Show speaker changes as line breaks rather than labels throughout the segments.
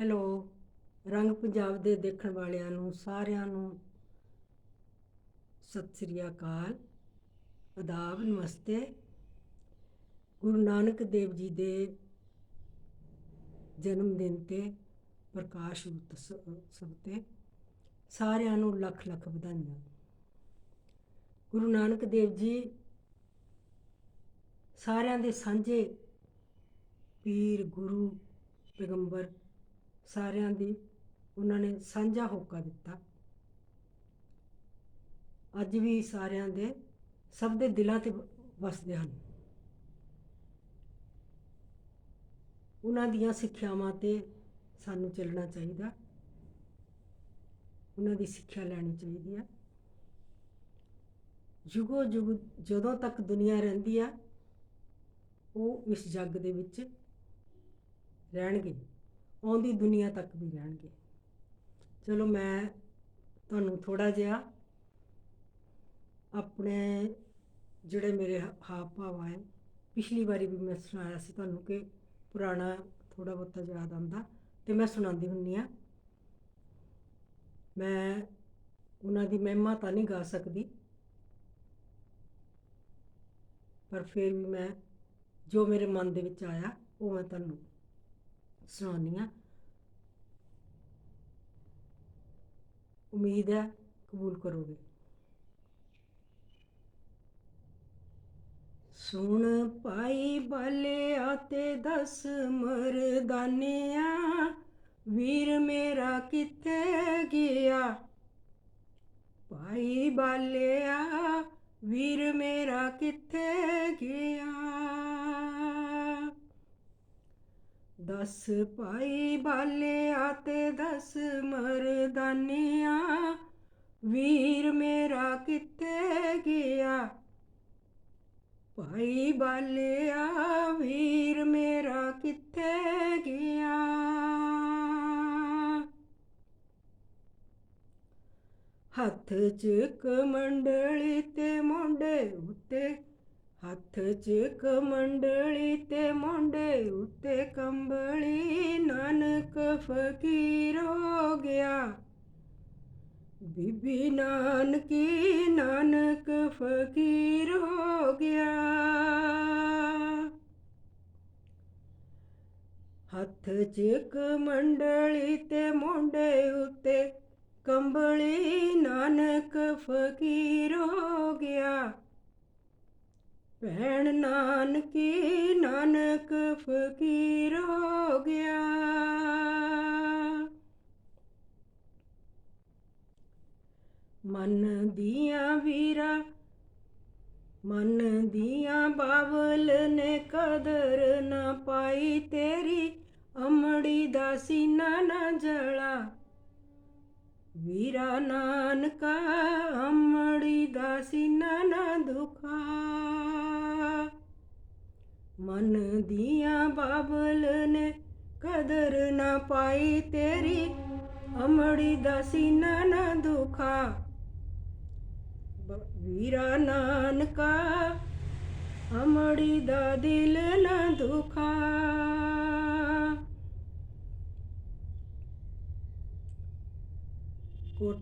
Hello, ਰੰਗ ਪੰਜਾਬ ਦੇ ਦੇਖਣ ਵਾਲਿਆਂ ਨੂੰ ਸਾਰਿਆਂ ਨੂੰ ਸਤਿ ਸ੍ਰੀ ਅਕਾਲ ਅਦਾਬ ਨਮਸਤੇ। ਗੁਰੂ ਨਾਨਕ ਦੇਵ ਜੀ ਦੇ ਜਨਮ ਦਿਨ ਤੇ ਪ੍ਰਕਾਸ਼ ਉਤਸਵ ਤੇ ਸਾਰਿਆਂ ਨੂੰ ਲੱਖ ਲੱਖ ਵਧਾਈਆਂ। ਗੁਰੂ ਨਾਨਕ ਦੇਵ ਜੀ ਸਾਰਿਆਂ ਦੇ ਸਾਂਝੇ ਪੀਰ ਗੁਰੂ ਪੈਗੰਬਰ ਸਾਰਿਆਂ ਦੀ ਉਹਨਾਂ ਨੇ ਸਾਂਝਾ ਹੋਕਾ ਦਿੱਤਾ। ਅੱਜ ਵੀ ਸਾਰਿਆਂ ਦੇ ਸਭ ਦੇ ਦਿਲਾਂ ਤੇ ਵਸਦੇ ਹਨ। ਉਹਨਾਂ ਦੀਆਂ ਸਿੱਖਿਆਵਾਂ ਤੇ ਸਾਨੂੰ ਚੱਲਣਾ ਚਾਹੀਦਾ। ਉਹਨਾਂ ਦੀ ਸਿੱਖਿਆ ਲੈਣੀ ਚਾਹੀਦੀ ਹੈ। ਯੁਗੋ ਯੁਗ ਜਦੋਂ ਤੱਕ ਦੁਨੀਆ ਰਹਿੰਦੀ ਆ ਉਹ ਇਸ ਜੱਗ ਦੇ ਵਿੱਚ ਰਹਿਣਗੇ। ਆਉਂਦੀ ਦੁਨੀਆ ਤੱਕ ਵੀ ਰਹਿਣਗੇ। ਚਲੋ ਮੈਂ ਤੁਹਾਨੂੰ ਥੋੜਾ ਜਿਹਾ ਆਪਣੇ ਜਿਹੜੇ ਮੇਰੇ ਹਾਵ ਭਾਵ ਆਏ ਪਿਛਲੀ ਵਾਰੀ ਵੀ ਮੈਂ ਸੁਣਾਇਆ ਸੀ ਤੁਹਾਨੂੰ ਕਿ ਪੁਰਾਣਾ ਥੋੜਾ ਬਹੁਤਾ ਯਾਦ ਆਉਂਦਾ ਤੇ ਮੈਂ ਸੁਣਾਉਂਦੀ ਹੁੰਨੀ ਆ ਮੈਂ ਉਹਨਾਂ ਦੀ ਮਹਿਮਾ ਤਾਂ ਨਹੀਂ ਗਾ ਸਕਦੀ। ਪਰ ਫਿਰ ਵੀ ਮੈਂ ਜੋ ਮੇਰੇ ਮਨ ਦੇ ਵਿੱਚ ਆਇਆ ਉਹ ਮੈਂ ਤੁਹਾਨੂੰ ਸੁਣਾਉਣੀ ਆ ਉਮੀਦ ਹੈ ਕਬੂਲ ਕਰੋਗੇ। ਸੁਣ ਪਾਈ ਬਾਲਿਆ ਤੇ ਦਸ ਮਰਦਾਨਿਆਂ, ਵੀਰ ਮੇਰਾ ਕਿੱਥੇ ਗਿਆ? ਪਾਈ ਬਾਲਿਆ, ਵੀਰ ਮੇਰਾ ਕਿੱਥੇ ਗਿਆ? ਦਸ ਪਾਈ ਬਾਲਿਆ ਤੇ ਦਸ ਮਰਦਾਨਿਆਂ, ਵੀਰ ਮੇਰਾ ਕਿੱਥੇ ਗਿਆ? ਭਾਈ ਬਾਲਿਆ, ਵੀਰ ਮੇਰਾ ਕਿੱਥੇ ਗਿਆ? ਹੱਥ 'ਚ ਕਮੰਡਲੀ ਤੇ ਮੁੰਡੇ ਉੱਤੇ ਹੱਥ 'ਚ ਕਮੰਡਲੀ ਤੇ ਮੁੰਡੇ ਉੱਤੇ ਕੰਬਲੀ, ਨਾਨਕ ਫਕੀਰ ਹੋ ਗਿਆ। ਬੀਬੀ ਨਾਨਕੀ ਨਾਨਕ ਫਕੀਰ ਹੋ ਗਿਆ। ਹੱਥ 'ਚ ਕਮੰਡਲੀ ਤੇ ਮੁੰਡੇ ਉੱਤੇ ਕੰਬਲੀ, ਨਾਨਕ ਫਕੀਰ ਹੋ ਗਿਆ। ਭੈਣ ਨਾਨਕੀ ਨਾਨਕ ਫਕੀਰ ਹੋ ਗਿਆ। ਮਨ ਦੀਆਂ ਵੀਰਾ, ਮਨ ਦੀਆਂ ਬਾਵਲ ਨੇ ਕਦਰ ਨਾ ਪਾਈ ਤੇਰੀ, ਅਮੜੀ ਦਾ ਸੀਨਾ ਨਾ ਜਲਾ ਵੀਰਾ ਨਾਨਕਾ, ਅਮੜੀ ਦਾ ਸੀਨਾ ਨਾ ਦੁਖਾ। ਮਨ ਦੀਆਂ ਬਾਬਲ ਨੇ ਕਦਰ ਨਾ ਪਾਈ ਤੇਰੀ, ਅਮੜੀ ਦਾ ਸੀਨਾ ਨਾ ਦੁਖਾ ਵੀਰਾ ਨਾਨਕਾ, ਅਮੜੀ ਦਾ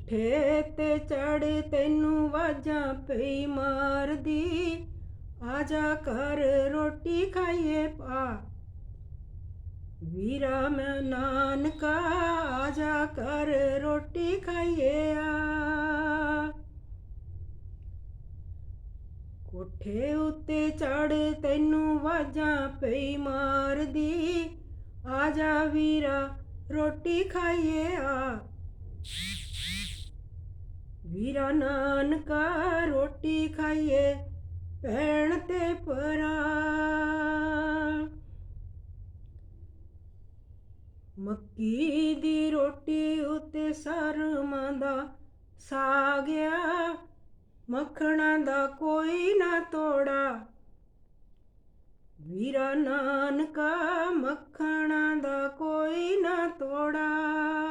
ਦਿਲ ਕੋਠੇ ਤੇ ਚੜ ਤੈਨੂੰ ਵਾਜਾਂ ਪਈ ਮਾਰਦੀ। ਆ ਜਾ ਕਰ ਰੋਟੀ ਖਾਈਏ ਪਾ। ਵੀਰਾ ਮੈਂ ਨਾਨਕਾ, ਆਜਾ ਕਰ ਰੋਟੀ ਖਾਈਏ ਆ। ਕੋਠੇ ਉੱਤੇ ਚੜ ਤੈਨੂੰ ਵਾਜਾਂ ਪਈ ਮਾਰਦੀ। ਆ ਜਾ ਵੀਰਾ ਰੋਟੀ ਖਾਈਏ ਆ। ਵੀਰਾ ਨਾਨਕਾ ਰੋਟੀ ਖਾਈਏ, ਭੈਣ ਤੇ ਪਰਾ ਮੱਕੀ ਦੀ ਰੋਟੀ ਉਤੇ ਸਰਮਾਂ ਦਾ ਸਾਗਿਆ ਮੱਖਣਾ ਦਾ ਕੋਈ ਨਾ ਤੋੜਾ। ਵੀਰਾ ਨਾਨਕਾ ਮੱਖਣਾ ਦਾ ਕੋਈ ਨਾ ਤੋੜਾ।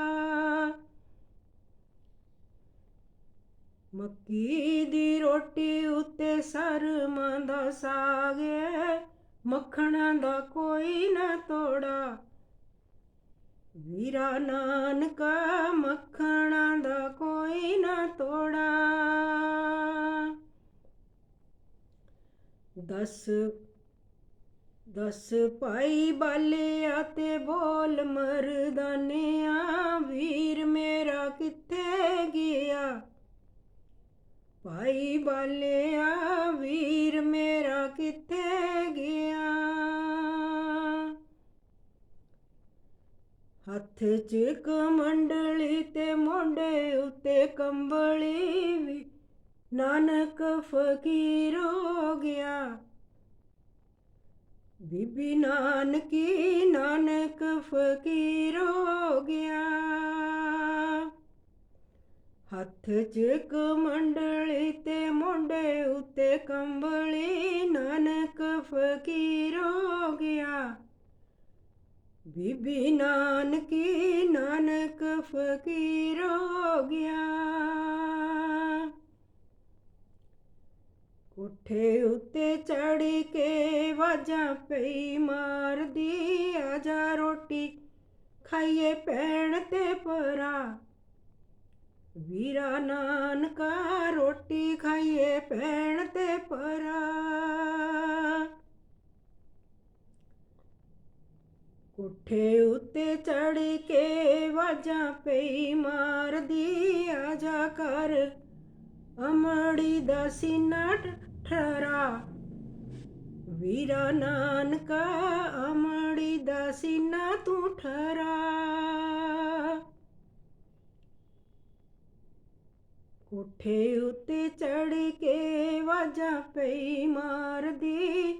ਮੱਕੀ ਦੀ ਰੋਟੀ ਉੱਤੇ ਸਰਮਾਂ ਦਾ ਸਾਗ ਹੈ। ਮੱਖਣਾ ਦਾ ਕੋਈ ਨਾ ਤੋੜਾ। ਵੀਰਾ ਨਾਨਕਾ, ਮੱਖਣਾ ਦਾ ਕੋਈ ਨਾ ਤੋੜਾ। ਦਸ ਦਸ ਭਾਈ ਬਾਲਿਆ ਤੇ ਬੋਲ ਮਰਦਾਨਿਆ, ਵੀਰ ਮੇਰਾ ਕਿੱਥੇ ਗਿਆ? ਭਾਈ ਬਾਲਿਆ, ਵੀਰ ਮੇਰਾ ਕਿੱਥੇ ਗਿਆ? ਹੱਥ 'ਚ ਕਮੰਡਲੀ ਤੇ ਮੋਢੇ ਉੱਤੇ ਕੰਬਲੀ ਵੀ ਨਾਨਕ ਫਕੀਰ ਹੋ ਗਿਆ। ਬੀਬੀ ਨਾਨਕੀ ਨਾਨਕ ਫਕੀਰ ਹੋ ਗਿਆ। ਹੱਥ 'ਚ ਕਮੰਡਲੀ ਤੇ ਮੁੰਡੇ ਉੱਤੇ ਕੰਬਲੀ, ਨਾਨਕ ਫਕੀਰ ਹੋ ਗਿਆ। ਬੀਬੀ ਨਾਨਕੀ, ਨਾਨਕ ਫਕੀਰ ਹੋ ਗਿਆ। ਕੋਠੇ ਉੱਤੇ ਚੜ ਕੇ ਵਾਜਾਂ ਪਈ ਮਾਰਦੀ ਆਜਾ ਰੋਟੀ, ਖਾਈਏ ਪੈਣ ਤੇ ਪਰਾ ਵੀਰਾ ਨਾਨਕਾ ਰੋਟੀ ਖਾਈਏ ਪੈਣ ਤੇ ਪਰਾ ਕੋਠੇ ਉੱਤੇ ਚੜ ਕੇ ਵਾਜਾਂ ਪਈ ਮਾਰਦੀ ਆ ਜਾ ਕਰ। ਅਮੜੀ ਦਾ ਸੀਨਾ ਠਰਾ ਵੀਰਾ ਨਾਨਕਾ, ਅਮੜੀ ਦਾ ਸੀਨਾ ਤੂੰ ਠਰਾ। ਕੋਠੇ ਉੱਤੇ ਚੜ ਕੇ ਵਾਜਾਂ ਪਈ ਮਾਰਦੀ।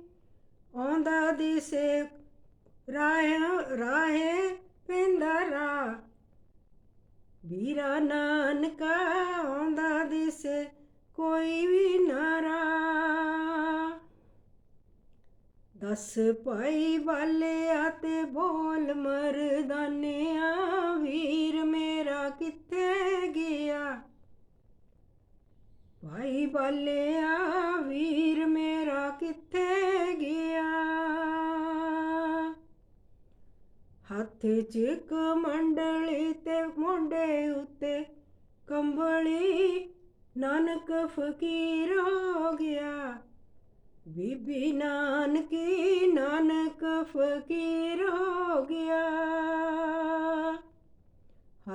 ਆਉਂਦਾ ਦਿਸੇ ਰਾਹ, ਰਾਹੇ ਪਿੰਦਰਾ ਵੀਰਾ ਨਾਨਕਾ, ਆਉਂਦਾ ਦਿਸੇ ਕੋਈ ਵੀ ਨਾਰਾ। ਦਸ ਭਾਈ ਵਾਲਿਆ ਤੇ ਬੋਲ ਮਰਦਾਨਿਆ, ਵੀਰ ਮੇ ਭਾਈ ਬਾਲਿਆ ਵੀਰ ਮੇਰਾ ਕਿੱਥੇ ਗਿਆ? ਹੱਥ ਚਿਕ ਮੰਡਲੀ ਤੇ ਮੁੰਡੇ ਉੱਤੇ ਕੰਬਲੀ ਨਾਨਕ ਫਕੀਰ ਹੋ ਗਿਆ। ਬੀਬੀ ਨਾਨਕੀ ਨਾਨਕ ਫਕੀਰ ਹੋ ਗਿਆ।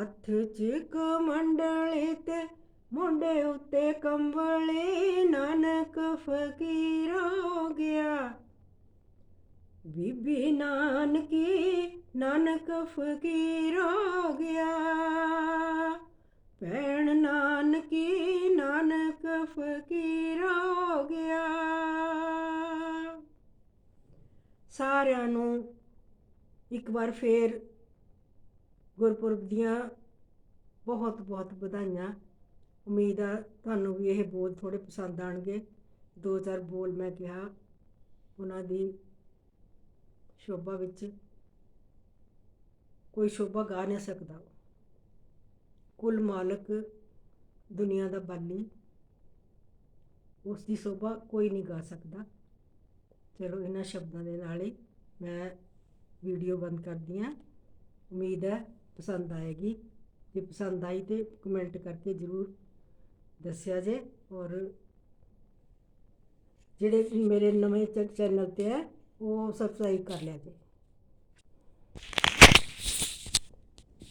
ਹੱਥ ਚਿਕ ਮੰਡਲੀ ਤੇ ਮੁੰਡੇ ਉੱਤੇ ਕੰਬਲੀ, ਨਾਨਕ ਫਕੀਰ ਹੋ ਗਿਆ। ਬੀਬੀ ਨਾਨਕੀ, ਨਾਨਕ ਫਕੀਰ ਹੋ ਗਿਆ। ਭੈਣ ਨਾਨਕੀ, ਨਾਨਕ ਫਕੀਰ ਹੋ ਗਿਆ। ਸਾਰਿਆਂ ਨੂੰ ਇੱਕ ਵਾਰ ਫੇਰ ਗੁਰਪੁਰਬ ਦੀਆਂ ਬਹੁਤ ਬਹੁਤ ਵਧਾਈਆਂ। ਉਮੀਦ ਆ ਤੁਹਾਨੂੰ ਵੀ ਇਹ ਬੋਲ ਥੋੜੇ ਪਸੰਦ ਆਣਗੇ ਦੋ ਚਾਰ ਬੋਲ ਮੈਂ ਕਿਹਾ ਉਹਨਾਂ ਦੀ ਸ਼ੋਭਾ ਵਿੱਚ ਕੋਈ ਸ਼ੋਭਾ ਗਾ ਨਹੀਂ ਸਕਦਾ। ਕੁੱਲ ਮਾਲਕ ਦੁਨੀਆ ਦਾ ਬਾਨੀ ਉਸ ਦੀ ਸ਼ੋਭਾ ਕੋਈ ਨਹੀਂ ਗਾ ਸਕਦਾ। ਚਲੋ ਇਹਨਾਂ ਸ਼ਬਦਾਂ ਦੇ ਨਾਲ ਹੀ ਮੈਂ ਵੀਡੀਓ ਬੰਦ ਕਰਦੀ ਹਾਂ। ਉਮੀਦ ਹੈ ਪਸੰਦ ਆਏਗੀ। ਜੇ ਪਸੰਦ ਆਈ ਤੇ ਕਮੈਂਟ ਕਰਕੇ ਜ਼ਰੂਰ ਦੱਸਿਆ ਜੇ ਔਰ ਜਿਹੜੇ ਮੇਰੇ ਨਵੇਂ ਚੈਨਲ ਤੇ ਹੈ ਉਹ ਸਬਸਕ੍ਰਾਈਬ ਕਰ ਲਿਆ ਜੇ।